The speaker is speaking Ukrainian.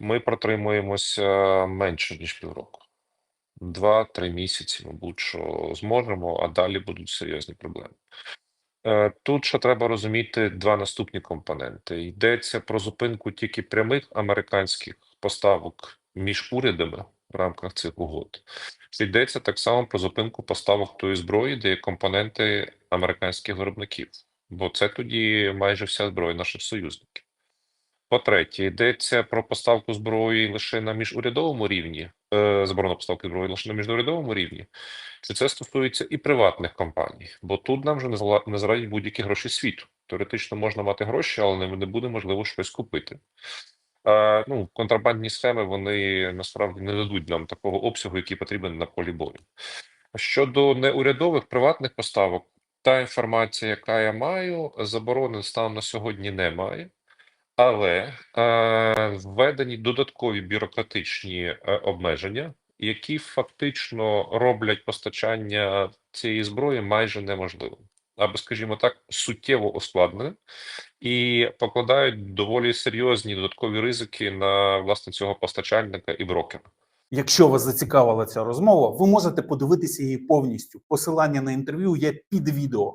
ми протримуємося менше ніж півроку. Два-три місяці, мабуть, що зможемо, а далі будуть серйозні проблеми. Е, Тут ще треба розуміти два наступні компоненти. Йдеться про зупинку тільки прямих американських поставок між урядами в рамках цих угод. Йдеться так само про зупинку поставок тої зброї, де є компоненти американських виробників, бо це тоді майже вся зброя наших союзників. По-третє, йдеться про поставку зброї лише на міжурядовому рівні, е, поставки зброї лише на міжурядовому рівні, чи це стосується і приватних компаній, бо тут нам вже не зарадять будь-які гроші світу. Теоретично можна мати гроші, але не буде можливо щось купити. Е, ну, контрабандні схеми вони насправді не дадуть нам такого обсягу, який потрібен на полі бою. Щодо неурядових приватних поставок, та інформація, яка я маю, заборони станом на сьогодні немає. Але е, введені додаткові бюрократичні е, обмеження, які фактично роблять постачання цієї зброї майже неможливим, або, скажімо так, суттєво ускладненим і покладають доволі серйозні додаткові ризики на власне цього постачальника і брокера. Якщо вас зацікавила ця розмова, ви можете подивитися її повністю. Посилання на інтерв'ю є під відео.